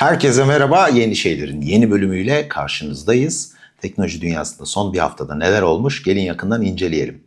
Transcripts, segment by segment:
Herkese merhaba. Yeni şeylerin yeni bölümüyle karşınızdayız. Teknoloji dünyasında son bir haftada neler olmuş gelin yakından inceleyelim.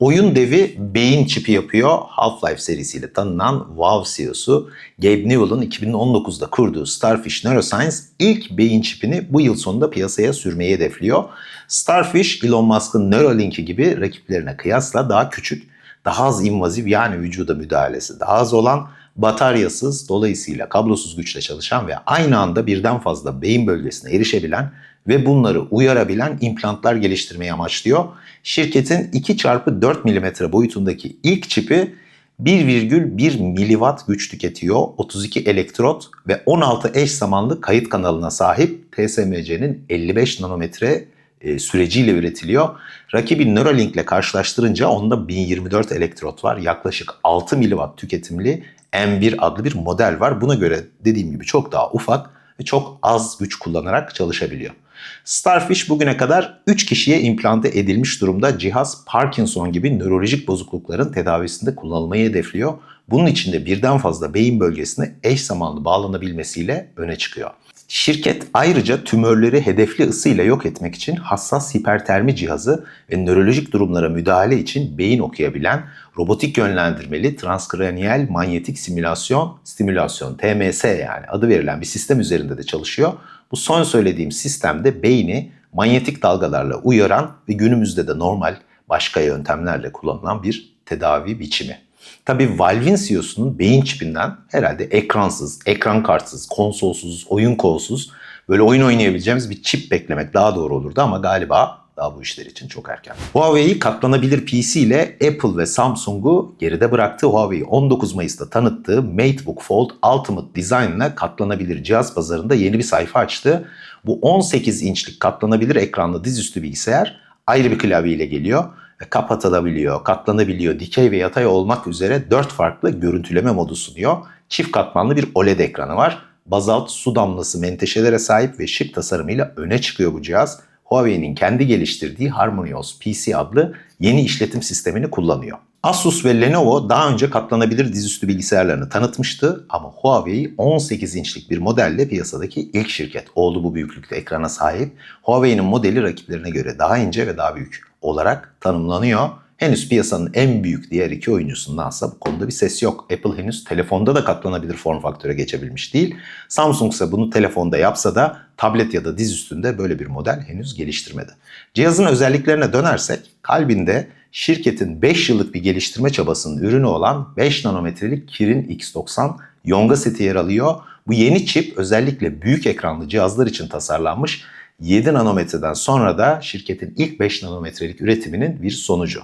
Oyun devi beyin çipi yapıyor. Half-Life serisiyle tanınan WoW CEO'su Gabe Newell'ın 2019'da kurduğu Starfish Neuroscience ilk beyin çipini bu yıl sonunda piyasaya sürmeyi hedefliyor. Starfish, Elon Musk'ın Neuralink'i gibi rakiplerine kıyasla daha küçük, daha az invaziv yani vücuda müdahalesi daha az olan bataryasız, dolayısıyla kablosuz güçle çalışan ve aynı anda birden fazla beyin bölgesine erişebilen ve bunları uyarabilen implantlar geliştirmeyi amaçlıyor. Şirketin 2 çarpı 4 mm boyutundaki ilk çipi 1,1 miliwatt güç tüketiyor. 32 elektrot ve 16 eş zamanlı kayıt kanalına sahip TSMC'nin 55 nanometre e, süreciyle üretiliyor. Rakibi Neuralink ile karşılaştırınca onda 1024 elektrot var. Yaklaşık 6 miliwatt tüketimli M1 adlı bir model var. Buna göre dediğim gibi çok daha ufak ve çok az güç kullanarak çalışabiliyor. Starfish bugüne kadar 3 kişiye implante edilmiş durumda cihaz Parkinson gibi nörolojik bozuklukların tedavisinde kullanılmayı hedefliyor. Bunun için de birden fazla beyin bölgesine eş zamanlı bağlanabilmesiyle öne çıkıyor. Şirket ayrıca tümörleri hedefli ısıyla yok etmek için hassas hipertermi cihazı ve nörolojik durumlara müdahale için beyin okuyabilen robotik yönlendirmeli transkraniyel manyetik simülasyon, stimülasyon TMS yani adı verilen bir sistem üzerinde de çalışıyor. Bu son söylediğim sistemde beyni manyetik dalgalarla uyaran ve günümüzde de normal başka yöntemlerle kullanılan bir tedavi biçimi. Tabii Valve'in CEO'sunun beyin çipinden herhalde ekransız, ekran kartsız, konsolsuz, oyun kolsuz böyle oyun oynayabileceğimiz bir çip beklemek daha doğru olurdu ama galiba daha bu işler için çok erken. Huawei katlanabilir PC ile Apple ve Samsung'u geride bıraktı. Huawei 19 Mayıs'ta tanıttığı MateBook Fold Ultimate Design ile katlanabilir cihaz pazarında yeni bir sayfa açtı. Bu 18 inçlik katlanabilir ekranlı dizüstü bilgisayar ayrı bir klavye ile geliyor kapatılabiliyor, katlanabiliyor, dikey ve yatay olmak üzere 4 farklı görüntüleme modu sunuyor. Çift katmanlı bir OLED ekranı var. Bazalt su damlası menteşelere sahip ve şık tasarımıyla öne çıkıyor bu cihaz. Huawei'nin kendi geliştirdiği HarmonyOS PC adlı yeni işletim sistemini kullanıyor. Asus ve Lenovo daha önce katlanabilir dizüstü bilgisayarlarını tanıtmıştı ama Huawei 18 inçlik bir modelle piyasadaki ilk şirket oldu bu büyüklükte ekrana sahip. Huawei'nin modeli rakiplerine göre daha ince ve daha büyük olarak tanımlanıyor. Henüz piyasanın en büyük diğer iki oyuncusundansa bu konuda bir ses yok. Apple henüz telefonda da katlanabilir form faktöre geçebilmiş değil. Samsung ise bunu telefonda yapsa da tablet ya da diz üstünde böyle bir model henüz geliştirmedi. Cihazın özelliklerine dönersek kalbinde şirketin 5 yıllık bir geliştirme çabasının ürünü olan 5 nanometrelik Kirin X90 Yonga seti yer alıyor. Bu yeni çip özellikle büyük ekranlı cihazlar için tasarlanmış 7 nanometreden sonra da şirketin ilk 5 nanometrelik üretiminin bir sonucu.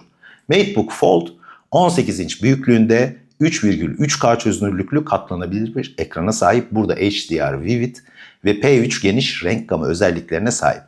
MateBook Fold 18 inç büyüklüğünde 3,3K çözünürlüklü katlanabilir bir ekrana sahip. Burada HDR Vivid ve P3 geniş renk gamı özelliklerine sahip.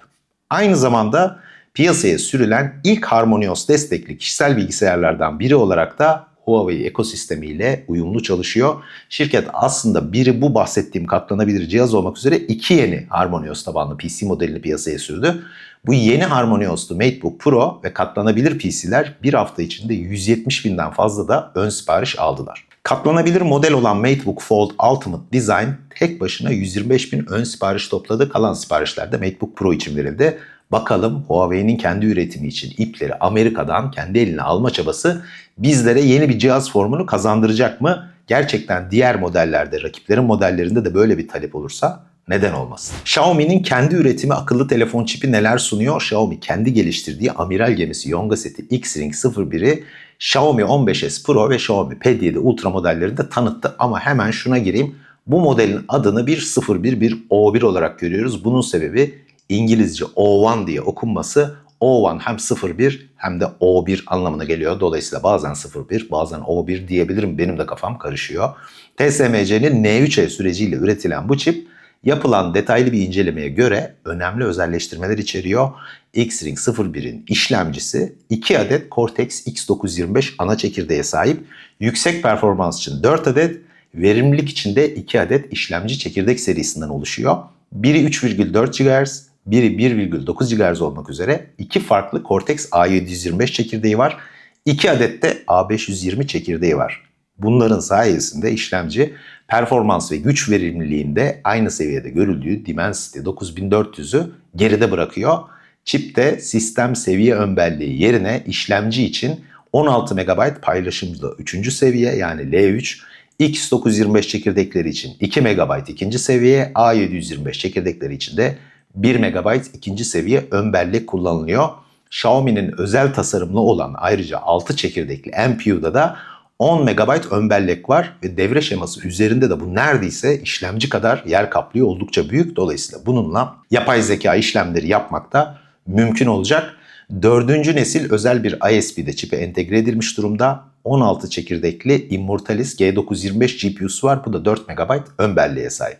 Aynı zamanda piyasaya sürülen ilk HarmonyOS destekli kişisel bilgisayarlardan biri olarak da Huawei ekosistemiyle uyumlu çalışıyor. Şirket aslında biri bu bahsettiğim katlanabilir cihaz olmak üzere iki yeni HarmonyOS tabanlı PC modelini piyasaya sürdü. Bu yeni HarmonyOS'lu MateBook Pro ve katlanabilir PC'ler bir hafta içinde 170 binden fazla da ön sipariş aldılar. Katlanabilir model olan MateBook Fold Ultimate Design tek başına 125 bin ön sipariş topladı. Kalan siparişler de MateBook Pro için verildi. Bakalım Huawei'nin kendi üretimi için ipleri Amerika'dan kendi eline alma çabası bizlere yeni bir cihaz formunu kazandıracak mı? Gerçekten diğer modellerde, rakiplerin modellerinde de böyle bir talep olursa neden olmasın? Xiaomi'nin kendi üretimi akıllı telefon çipi neler sunuyor? Xiaomi kendi geliştirdiği amiral gemisi Yonga seti X-Ring 01'i Xiaomi 15s Pro ve Xiaomi Pad 7 Ultra modellerinde tanıttı ama hemen şuna gireyim. Bu modelin adını bir 01 bir O1 olarak görüyoruz. Bunun sebebi İngilizce O1 diye okunması O1 hem 01 hem de O1 anlamına geliyor. Dolayısıyla bazen 01 bazen O1 diyebilirim. Benim de kafam karışıyor. TSMC'nin N3E süreciyle üretilen bu çip yapılan detaylı bir incelemeye göre önemli özelleştirmeler içeriyor. X-Ring 01'in işlemcisi 2 adet Cortex X925 ana çekirdeğe sahip. Yüksek performans için 4 adet, verimlilik için de 2 adet işlemci çekirdek serisinden oluşuyor. Biri 3,4 GHz, biri 1,9 GHz olmak üzere iki farklı Cortex A725 çekirdeği var. 2 adet de A520 çekirdeği var. Bunların sayesinde işlemci performans ve güç verimliliğinde aynı seviyede görüldüğü Dimensity 9400'ü geride bırakıyor. Çipte sistem seviye önbelliği yerine işlemci için 16 MB paylaşımlı 3. seviye yani L3, X925 çekirdekleri için 2 MB ikinci seviye, A725 çekirdekleri için de 1 MB ikinci seviye ön bellek kullanılıyor. Xiaomi'nin özel tasarımlı olan ayrıca 6 çekirdekli NPU'da da 10 MB ön bellek var ve devre şeması üzerinde de bu neredeyse işlemci kadar yer kaplıyor. Oldukça büyük. Dolayısıyla bununla yapay zeka işlemleri yapmakta mümkün olacak. Dördüncü nesil özel bir ISP'de çipe entegre edilmiş durumda. 16 çekirdekli Immortalis G925 GPU'su var. Bu da 4 MB ön belleğe sahip.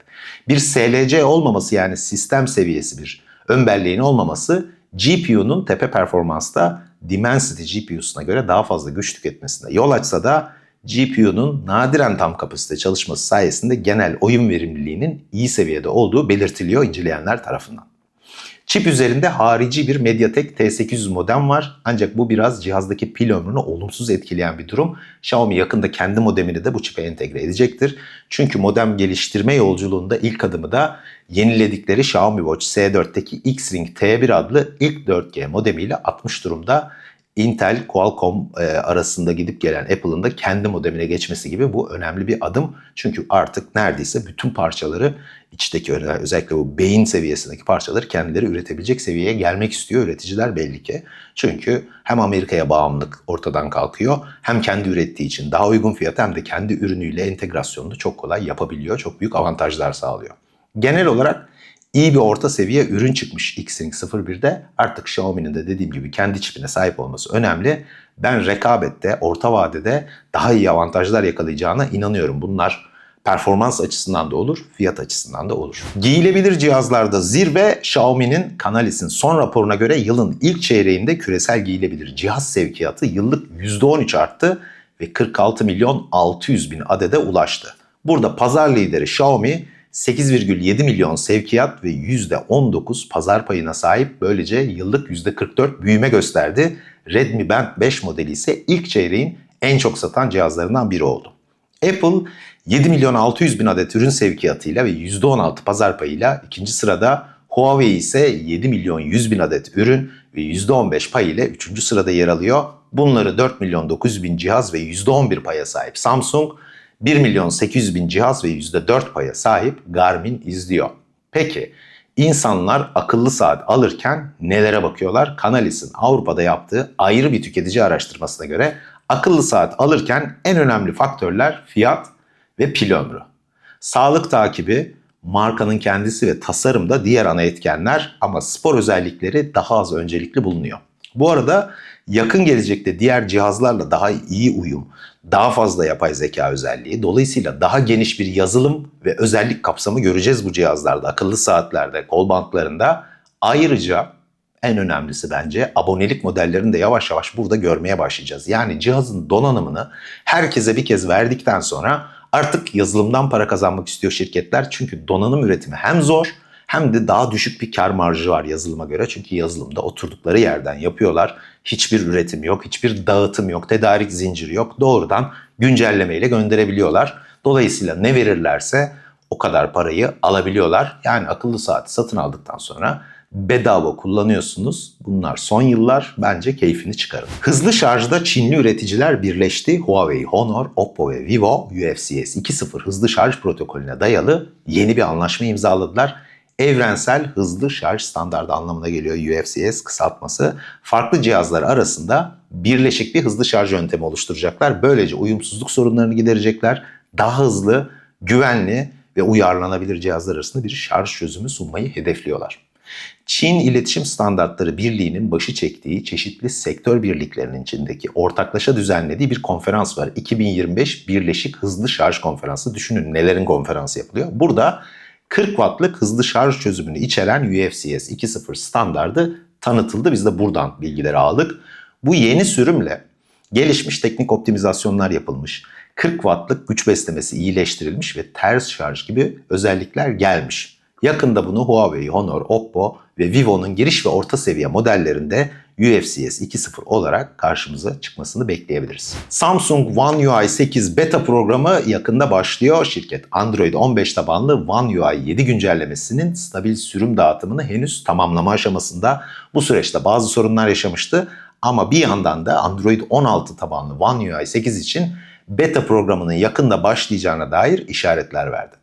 Bir SLC olmaması yani sistem seviyesi bir ön belleğin olmaması GPU'nun tepe performansta Dimensity GPU'suna göre daha fazla güç tüketmesine yol açsa da GPU'nun nadiren tam kapasite çalışması sayesinde genel oyun verimliliğinin iyi seviyede olduğu belirtiliyor inceleyenler tarafından. Çip üzerinde harici bir MediaTek T800 modem var. Ancak bu biraz cihazdaki pil ömrünü olumsuz etkileyen bir durum. Xiaomi yakında kendi modemini de bu çipe entegre edecektir. Çünkü modem geliştirme yolculuğunda ilk adımı da yeniledikleri Xiaomi Watch S4'teki X-Ring T1 adlı ilk 4G modemiyle atmış durumda. Intel, Qualcomm e, arasında gidip gelen Apple'ın da kendi modemine geçmesi gibi bu önemli bir adım. Çünkü artık neredeyse bütün parçaları içteki özellikle bu beyin seviyesindeki parçaları kendileri üretebilecek seviyeye gelmek istiyor üreticiler belli ki. Çünkü hem Amerika'ya bağımlılık ortadan kalkıyor hem kendi ürettiği için daha uygun fiyata hem de kendi ürünüyle entegrasyonunu çok kolay yapabiliyor. Çok büyük avantajlar sağlıyor. Genel olarak iyi bir orta seviye ürün çıkmış X-Ring 01'de. Artık Xiaomi'nin de dediğim gibi kendi çipine sahip olması önemli. Ben rekabette, orta vadede daha iyi avantajlar yakalayacağına inanıyorum. Bunlar performans açısından da olur, fiyat açısından da olur. Giyilebilir cihazlarda zirve Xiaomi'nin Canalis'in son raporuna göre yılın ilk çeyreğinde küresel giyilebilir cihaz sevkiyatı yıllık %13 arttı ve 46 milyon 600 bin adede ulaştı. Burada pazar lideri Xiaomi 8,7 milyon sevkiyat ve %19 pazar payına sahip böylece yıllık %44 büyüme gösterdi. Redmi Band 5 modeli ise ilk çeyreğin en çok satan cihazlarından biri oldu. Apple 7 milyon 600 bin adet ürün sevkiyatıyla ve %16 pazar payıyla ikinci sırada Huawei ise 7 milyon 100 bin adet ürün ve %15 pay ile 3. sırada yer alıyor. Bunları 4 milyon 900 bin cihaz ve %11 paya sahip Samsung, 1 milyon 800 bin cihaz ve %4 paya sahip Garmin izliyor. Peki insanlar akıllı saat alırken nelere bakıyorlar? Canalis'in Avrupa'da yaptığı ayrı bir tüketici araştırmasına göre akıllı saat alırken en önemli faktörler fiyat ve pil ömrü. Sağlık takibi, markanın kendisi ve tasarım da diğer ana etkenler ama spor özellikleri daha az öncelikli bulunuyor. Bu arada yakın gelecekte diğer cihazlarla daha iyi uyum, daha fazla yapay zeka özelliği, dolayısıyla daha geniş bir yazılım ve özellik kapsamı göreceğiz bu cihazlarda, akıllı saatlerde, kol bantlarında. Ayrıca en önemlisi bence abonelik modellerini de yavaş yavaş burada görmeye başlayacağız. Yani cihazın donanımını herkese bir kez verdikten sonra artık yazılımdan para kazanmak istiyor şirketler. Çünkü donanım üretimi hem zor hem de daha düşük bir kar marjı var yazılıma göre. Çünkü yazılımda oturdukları yerden yapıyorlar. Hiçbir üretim yok, hiçbir dağıtım yok, tedarik zinciri yok. Doğrudan güncellemeyle gönderebiliyorlar. Dolayısıyla ne verirlerse o kadar parayı alabiliyorlar. Yani akıllı saati satın aldıktan sonra bedava kullanıyorsunuz. Bunlar son yıllar bence keyfini çıkarın. Hızlı şarjda Çinli üreticiler birleşti. Huawei, Honor, Oppo ve Vivo UFCS 2.0 hızlı şarj protokolüne dayalı yeni bir anlaşma imzaladılar. Evrensel hızlı şarj standardı anlamına geliyor UFCS kısaltması. Farklı cihazlar arasında birleşik bir hızlı şarj yöntemi oluşturacaklar. Böylece uyumsuzluk sorunlarını giderecekler. Daha hızlı, güvenli ve uyarlanabilir cihazlar arasında bir şarj çözümü sunmayı hedefliyorlar. Çin İletişim Standartları Birliği'nin başı çektiği çeşitli sektör birliklerinin içindeki ortaklaşa düzenlediği bir konferans var. 2025 Birleşik Hızlı Şarj Konferansı. Düşünün nelerin konferansı yapılıyor. Burada 40 wattlık hızlı şarj çözümünü içeren UFCS 2.0 standardı tanıtıldı. Biz de buradan bilgileri aldık. Bu yeni sürümle gelişmiş teknik optimizasyonlar yapılmış. 40 wattlık güç beslemesi iyileştirilmiş ve ters şarj gibi özellikler gelmiş. Yakında bunu Huawei, Honor, Oppo ve Vivo'nun giriş ve orta seviye modellerinde UFCS 2.0 olarak karşımıza çıkmasını bekleyebiliriz. Samsung One UI 8 beta programı yakında başlıyor. Şirket Android 15 tabanlı One UI 7 güncellemesinin stabil sürüm dağıtımını henüz tamamlama aşamasında. Bu süreçte bazı sorunlar yaşamıştı ama bir yandan da Android 16 tabanlı One UI 8 için beta programının yakında başlayacağına dair işaretler verdi.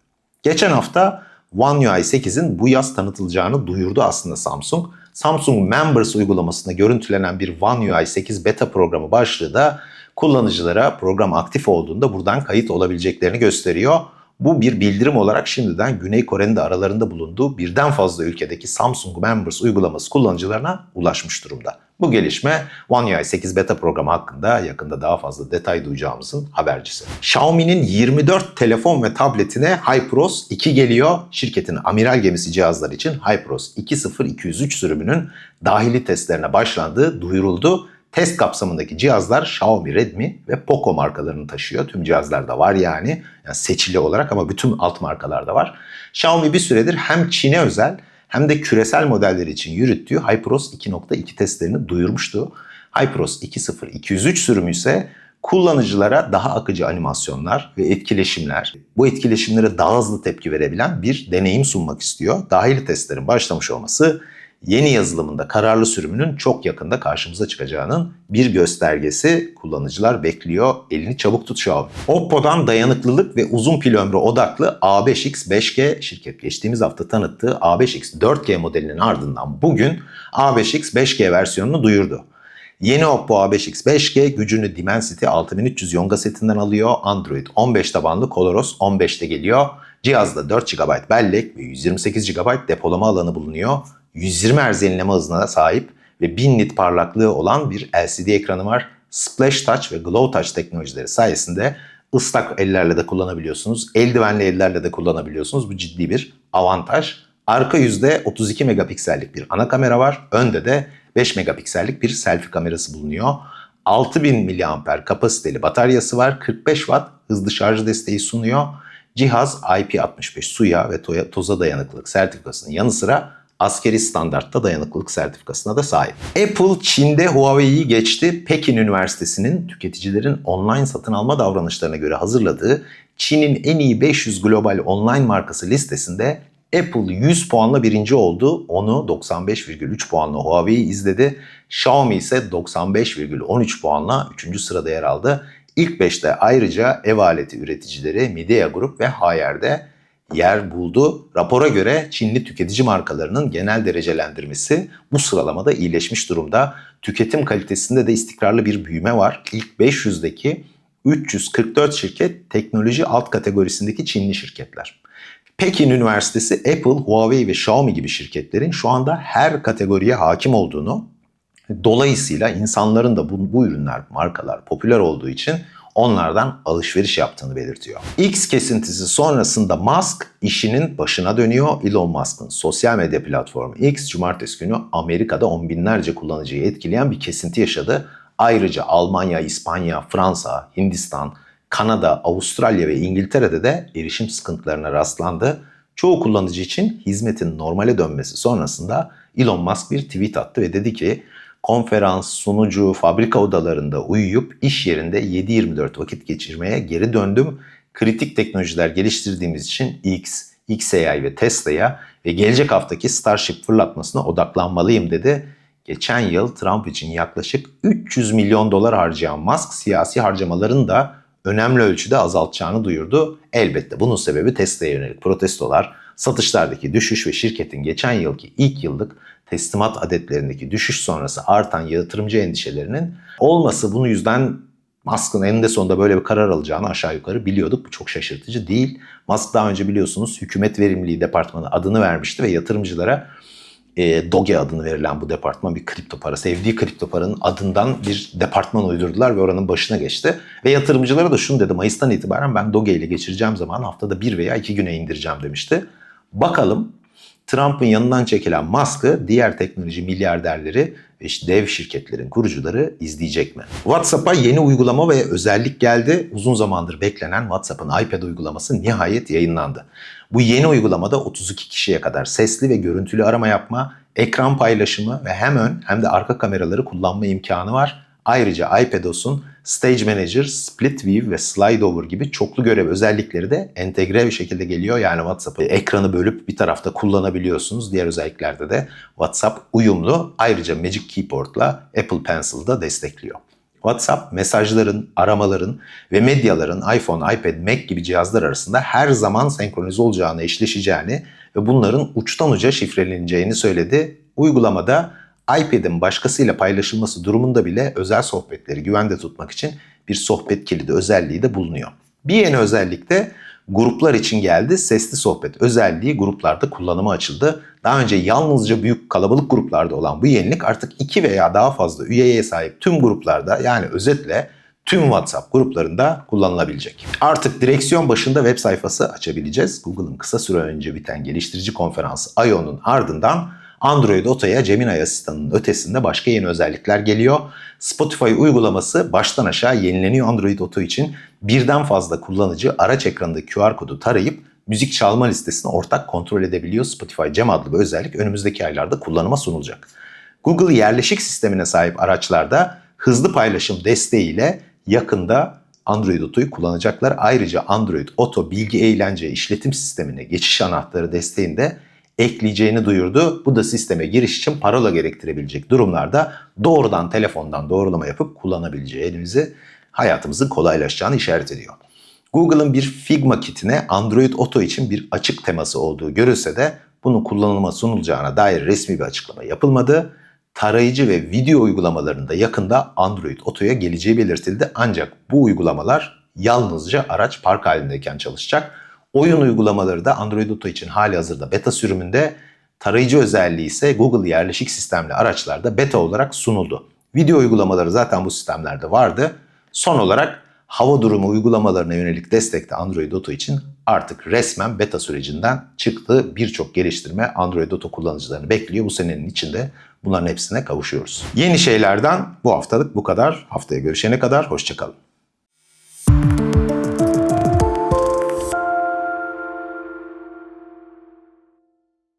Geçen hafta One UI 8'in bu yaz tanıtılacağını duyurdu aslında Samsung. Samsung Members uygulamasında görüntülenen bir One UI 8 beta programı başlığı da kullanıcılara program aktif olduğunda buradan kayıt olabileceklerini gösteriyor. Bu bir bildirim olarak şimdiden Güney Kore'nin de aralarında bulunduğu birden fazla ülkedeki Samsung Members uygulaması kullanıcılarına ulaşmış durumda. Bu gelişme One UI 8 beta programı hakkında yakında daha fazla detay duyacağımızın habercisi. Xiaomi'nin 24 telefon ve tabletine HyperOS 2 geliyor. Şirketin amiral gemisi cihazlar için HyperOS 20203 sürümünün dahili testlerine başlandığı duyuruldu. Test kapsamındaki cihazlar Xiaomi, Redmi ve Poco markalarını taşıyor. Tüm cihazlarda var yani. yani seçili olarak ama bütün alt markalarda var. Xiaomi bir süredir hem Çin'e özel hem de küresel modeller için yürüttüğü HyperOS 2.2 testlerini duyurmuştu. HyperOS 2.0 203 sürümü ise kullanıcılara daha akıcı animasyonlar ve etkileşimler, bu etkileşimlere daha hızlı tepki verebilen bir deneyim sunmak istiyor. Dahili testlerin başlamış olması yeni yazılımında kararlı sürümünün çok yakında karşımıza çıkacağının bir göstergesi. Kullanıcılar bekliyor. Elini çabuk tut Xiaomi. Oppo'dan dayanıklılık ve uzun pil ömrü odaklı A5X 5G şirket geçtiğimiz hafta tanıttığı A5X 4G modelinin ardından bugün A5X 5G versiyonunu duyurdu. Yeni Oppo A5X 5G gücünü Dimensity 6300 Yonga setinden alıyor. Android 15 tabanlı ColorOS 15'te geliyor. Cihazda 4 GB bellek ve 128 GB depolama alanı bulunuyor. 120 Hz yenileme hızına sahip ve 1000 nit parlaklığı olan bir LCD ekranı var. Splash Touch ve Glow Touch teknolojileri sayesinde ıslak ellerle de kullanabiliyorsunuz. Eldivenli ellerle de kullanabiliyorsunuz. Bu ciddi bir avantaj. Arka yüzde 32 megapiksellik bir ana kamera var. Önde de 5 megapiksellik bir selfie kamerası bulunuyor. 6000 mAh kapasiteli bataryası var. 45 Watt hızlı şarj desteği sunuyor. Cihaz IP65 suya ve toza dayanıklılık sertifikasının yanı sıra askeri standartta dayanıklılık sertifikasına da sahip. Apple Çin'de Huawei'yi geçti. Pekin Üniversitesi'nin tüketicilerin online satın alma davranışlarına göre hazırladığı Çin'in en iyi 500 global online markası listesinde Apple 100 puanla birinci oldu. Onu 95,3 puanla Huawei izledi. Xiaomi ise 95,13 puanla 3. sırada yer aldı. İlk 5'te ayrıca ev aleti üreticileri Midea Group ve Hayer'de yer buldu. Rapora göre Çinli tüketici markalarının genel derecelendirmesi bu sıralamada iyileşmiş durumda. Tüketim kalitesinde de istikrarlı bir büyüme var. İlk 500'deki 344 şirket teknoloji alt kategorisindeki Çinli şirketler. Pekin Üniversitesi Apple, Huawei ve Xiaomi gibi şirketlerin şu anda her kategoriye hakim olduğunu, dolayısıyla insanların da bu, bu ürünler, markalar popüler olduğu için onlardan alışveriş yaptığını belirtiyor. X kesintisi sonrasında Musk işinin başına dönüyor. Elon Musk'ın sosyal medya platformu X cumartesi günü Amerika'da on binlerce kullanıcıyı etkileyen bir kesinti yaşadı. Ayrıca Almanya, İspanya, Fransa, Hindistan, Kanada, Avustralya ve İngiltere'de de erişim sıkıntılarına rastlandı. Çoğu kullanıcı için hizmetin normale dönmesi sonrasında Elon Musk bir tweet attı ve dedi ki konferans, sunucu, fabrika odalarında uyuyup iş yerinde 7-24 vakit geçirmeye geri döndüm. Kritik teknolojiler geliştirdiğimiz için X, XAI ve Tesla'ya ve gelecek haftaki Starship fırlatmasına odaklanmalıyım dedi. Geçen yıl Trump için yaklaşık 300 milyon dolar harcayan Musk siyasi harcamaların da önemli ölçüde azaltacağını duyurdu. Elbette bunun sebebi Tesla'ya yönelik protestolar, satışlardaki düşüş ve şirketin geçen yılki ilk yıllık teslimat adetlerindeki düşüş sonrası artan yatırımcı endişelerinin olması bunu yüzden Musk'ın eninde sonunda böyle bir karar alacağını aşağı yukarı biliyorduk. Bu çok şaşırtıcı değil. Musk daha önce biliyorsunuz hükümet verimliliği departmanı adını vermişti ve yatırımcılara e, Doge adını verilen bu departman bir kripto para. Sevdiği kripto paranın adından bir departman uydurdular ve oranın başına geçti. Ve yatırımcılara da şunu dedi Mayıs'tan itibaren ben Doge ile geçireceğim zaman haftada bir veya iki güne indireceğim demişti. Bakalım Trump'ın yanından çekilen Musk'ı diğer teknoloji milyarderleri ve işte dev şirketlerin kurucuları izleyecek mi? WhatsApp'a yeni uygulama ve özellik geldi. Uzun zamandır beklenen WhatsApp'ın iPad uygulaması nihayet yayınlandı. Bu yeni uygulamada 32 kişiye kadar sesli ve görüntülü arama yapma, ekran paylaşımı ve hem ön hem de arka kameraları kullanma imkanı var. Ayrıca iPadOS'un Stage Manager, Split View ve Slide Over gibi çoklu görev özellikleri de entegre bir şekilde geliyor. Yani WhatsApp'ı ekranı bölüp bir tarafta kullanabiliyorsunuz. Diğer özelliklerde de WhatsApp uyumlu. Ayrıca Magic Keyboard'la Apple Pencil'da destekliyor. WhatsApp mesajların, aramaların ve medyaların iPhone, iPad, Mac gibi cihazlar arasında her zaman senkronize olacağını, eşleşeceğini ve bunların uçtan uca şifreleneceğini söyledi. Uygulamada iPad'in başkasıyla paylaşılması durumunda bile özel sohbetleri güvende tutmak için bir sohbet kilidi özelliği de bulunuyor. Bir yeni özellik de gruplar için geldi. Sesli sohbet özelliği gruplarda kullanıma açıldı. Daha önce yalnızca büyük kalabalık gruplarda olan bu yenilik artık iki veya daha fazla üyeye sahip tüm gruplarda yani özetle tüm WhatsApp gruplarında kullanılabilecek. Artık direksiyon başında web sayfası açabileceğiz. Google'ın kısa süre önce biten geliştirici konferansı I.O.'nun ardından Android Auto'ya Gemini asistanının ötesinde başka yeni özellikler geliyor. Spotify uygulaması baştan aşağı yenileniyor Android Auto için. Birden fazla kullanıcı araç ekranındaki QR kodu tarayıp müzik çalma listesini ortak kontrol edebiliyor. Spotify Cem adlı bir özellik önümüzdeki aylarda kullanıma sunulacak. Google yerleşik sistemine sahip araçlarda hızlı paylaşım desteğiyle yakında Android Auto'yu kullanacaklar. Ayrıca Android Auto bilgi eğlence işletim sistemine geçiş anahtarı desteğinde ekleyeceğini duyurdu. Bu da sisteme giriş için parola gerektirebilecek durumlarda doğrudan telefondan doğrulama yapıp kullanabileceğimizi hayatımızın kolaylaşacağını işaret ediyor. Google'ın bir Figma kitine Android Auto için bir açık teması olduğu görülse de bunun kullanıma sunulacağına dair resmi bir açıklama yapılmadı. Tarayıcı ve video uygulamalarında yakında Android Auto'ya geleceği belirtildi. Ancak bu uygulamalar yalnızca araç park halindeyken çalışacak. Oyun uygulamaları da Android Auto için hali hazırda beta sürümünde, tarayıcı özelliği ise Google yerleşik sistemli araçlarda beta olarak sunuldu. Video uygulamaları zaten bu sistemlerde vardı. Son olarak hava durumu uygulamalarına yönelik destek de Android Auto için artık resmen beta sürecinden çıktı. Birçok geliştirme Android Auto kullanıcılarını bekliyor. Bu senenin içinde bunların hepsine kavuşuyoruz. Yeni şeylerden bu haftalık bu kadar. Haftaya görüşene kadar hoşçakalın.